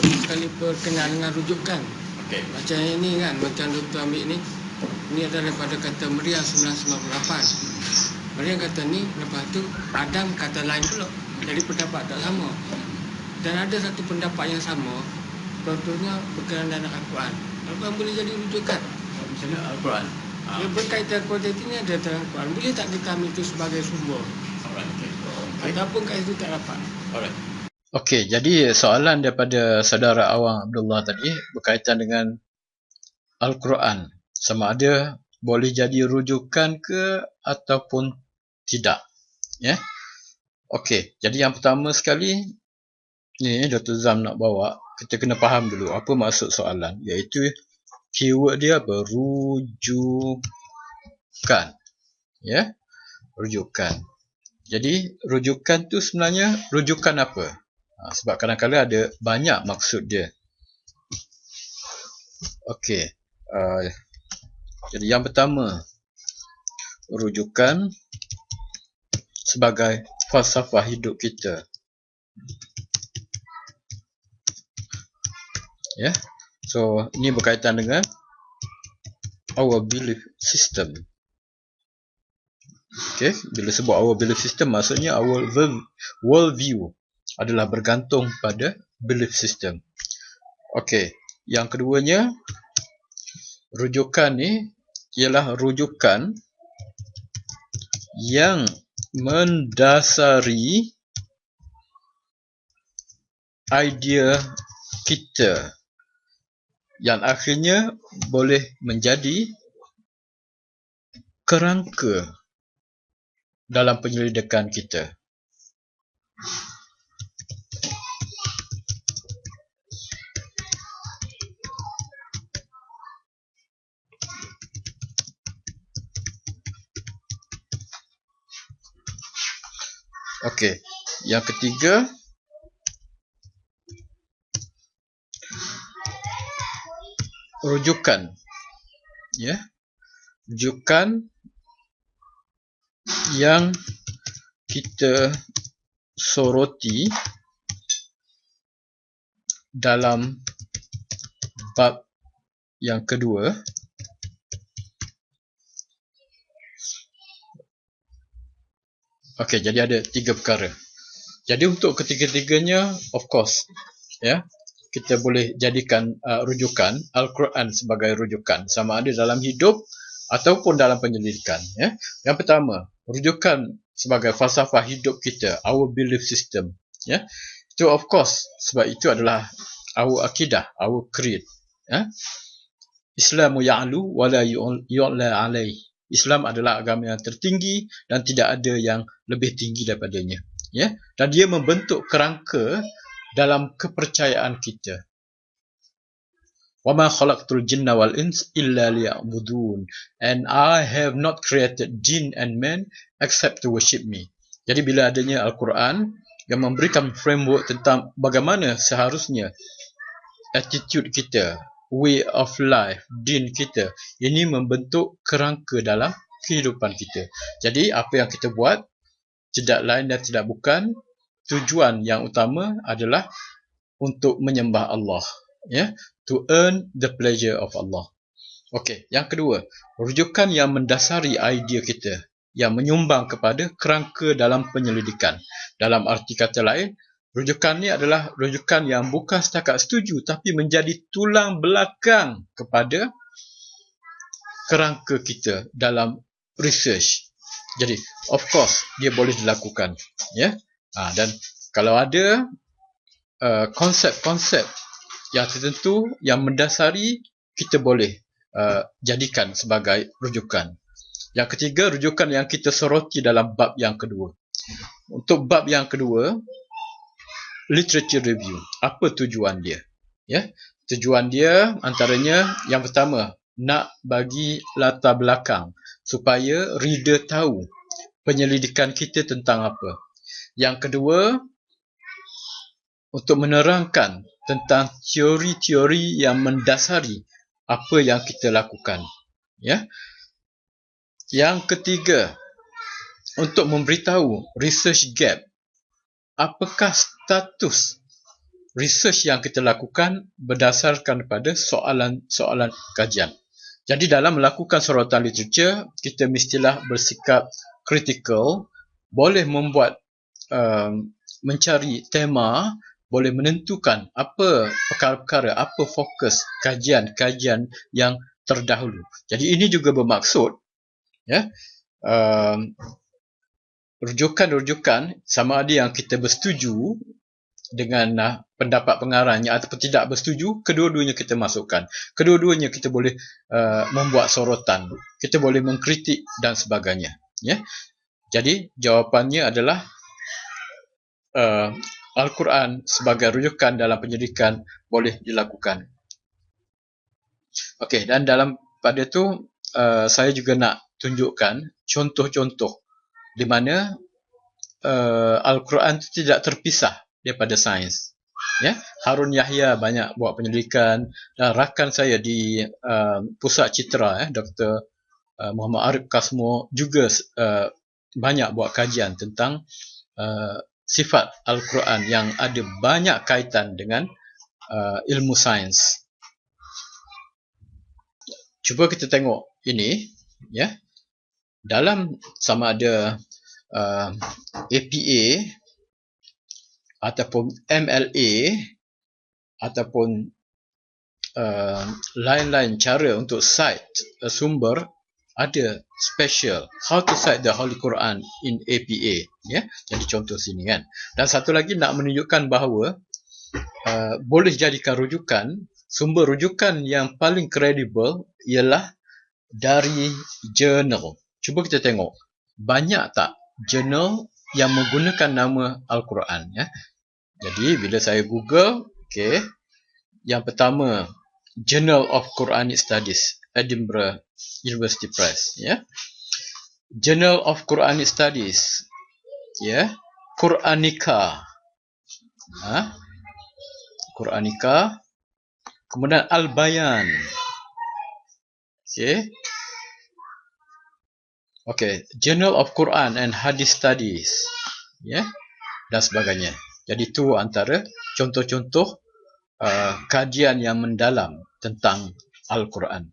Tapi sekali berkenaan dengan rujukan. Okey. Macam yang ni kan, macam doktor ambil ni. Ni adalah daripada kata Meriah 1998. Meriah kata ni, lepas tu Adam kata lain pula. Jadi pendapat tak sama. Dan ada satu pendapat yang sama. Contohnya berkenaan dengan Al-Quran. Al-Quran boleh jadi rujukan. Misalnya Al-Quran. Dia berkaitan kualiti ini ada dalam Al-Quran. Boleh tak kita ambil itu sebagai sumber? alright. Okay. Okay. Ataupun kat itu tak dapat. Alright. Okey, jadi soalan daripada saudara Awang Abdullah tadi berkaitan dengan Al-Quran. Sama ada boleh jadi rujukan ke ataupun tidak. Ya. Okey, jadi yang pertama sekali ni Dr. Zam nak bawa, kita kena faham dulu apa maksud soalan iaitu keyword dia apa? Rujukan. Ya. Rujukan. Jadi rujukan tu sebenarnya rujukan apa? Ha, sebab kadang-kadang ada banyak maksud dia. Okey. Uh, jadi yang pertama rujukan sebagai falsafah hidup kita. Ya. Yeah. So ini berkaitan dengan our belief system. Okay, bila sebut our belief system maksudnya our world view adalah bergantung pada belief system. Okey, yang keduanya rujukan ni ialah rujukan yang mendasari idea kita yang akhirnya boleh menjadi kerangka dalam penyelidikan kita. Okey, yang ketiga rujukan. Ya. Rujukan yang kita soroti dalam bab yang kedua Okey, jadi ada tiga perkara. Jadi untuk ketiga-tiganya, of course, ya, kita boleh jadikan uh, rujukan Al-Quran sebagai rujukan sama ada dalam hidup ataupun dalam penyelidikan. Ya. Yang pertama, rujukan sebagai falsafah hidup kita, our belief system. Ya. Itu of course, sebab itu adalah our akidah, our creed. Ya. Islamu ya'lu wa la yu'la alaih. Islam adalah agama yang tertinggi dan tidak ada yang lebih tinggi daripadanya. Ya, dan dia membentuk kerangka dalam kepercayaan kita. Khalaqtul jinna wal ins illa liya'budun and I have not created jin and men except to worship me. Jadi bila adanya Al-Quran yang memberikan framework tentang bagaimana seharusnya attitude kita, way of life, din kita. Ini membentuk kerangka dalam kehidupan kita. Jadi apa yang kita buat tidak lain dan tidak bukan tujuan yang utama adalah untuk menyembah Allah, ya, to earn the pleasure of Allah. Okey, yang kedua, rujukan yang mendasari idea kita yang menyumbang kepada kerangka dalam penyelidikan. Dalam arti kata lain, Rujukan ni adalah rujukan yang bukan setakat setuju tapi menjadi tulang belakang kepada kerangka kita dalam research. Jadi, of course, dia boleh dilakukan. Ya? Ha, dan kalau ada uh, konsep-konsep uh, yang tertentu yang mendasari, kita boleh uh, jadikan sebagai rujukan. Yang ketiga, rujukan yang kita soroti dalam bab yang kedua. Untuk bab yang kedua, literature review. Apa tujuan dia? Ya, tujuan dia antaranya yang pertama nak bagi latar belakang supaya reader tahu penyelidikan kita tentang apa. Yang kedua untuk menerangkan tentang teori-teori yang mendasari apa yang kita lakukan. Ya. Yang ketiga untuk memberitahu research gap apakah status research yang kita lakukan berdasarkan pada soalan-soalan kajian. Jadi dalam melakukan sorotan literature, kita mestilah bersikap kritikal, boleh membuat um, mencari tema, boleh menentukan apa perkara-perkara, apa fokus kajian-kajian yang terdahulu. Jadi ini juga bermaksud ya, um, rujukan-rujukan sama ada yang kita bersetuju dengan uh, pendapat pengarahnya ataupun tidak bersetuju, kedua-duanya kita masukkan. Kedua-duanya kita boleh uh, membuat sorotan, kita boleh mengkritik dan sebagainya. Ya, jadi jawapannya adalah uh, Al-Quran sebagai rujukan dalam penyelidikan boleh dilakukan. Okey, dan dalam pada itu uh, saya juga nak tunjukkan contoh-contoh di mana uh, Al-Quran itu tidak terpisah daripada sains. Ya, Harun Yahya banyak buat penyelidikan dan rakan saya di uh, Pusat Citra, eh, Dr. Uh, Muhammad Arif Kasmo juga uh, banyak buat kajian tentang uh, sifat Al-Quran yang ada banyak kaitan dengan uh, ilmu sains. Cuba kita tengok ini, ya. Dalam sama ada uh, APA ataupun MLA ataupun uh, lain-lain cara untuk cite uh, sumber ada special. How to cite the Holy Quran in APA ya? Jadi contoh sini kan. Dan satu lagi nak menunjukkan bahawa uh, boleh jadikan rujukan sumber rujukan yang paling kredibel ialah dari journal. Cuba kita tengok. Banyak tak journal yang menggunakan nama Al-Quran ya jadi bila saya Google, okay, yang pertama Journal of Quranic Studies, Edinburgh University Press, ya. Journal of Quranic Studies, ya. Quranica. Ha? Quranica. Kemudian Al-Bayan. Okay. Okay, Journal of Quran and Hadith Studies. Ya. Yeah. Dan sebagainya. Jadi itu antara contoh-contoh uh, kajian yang mendalam tentang Al-Quran.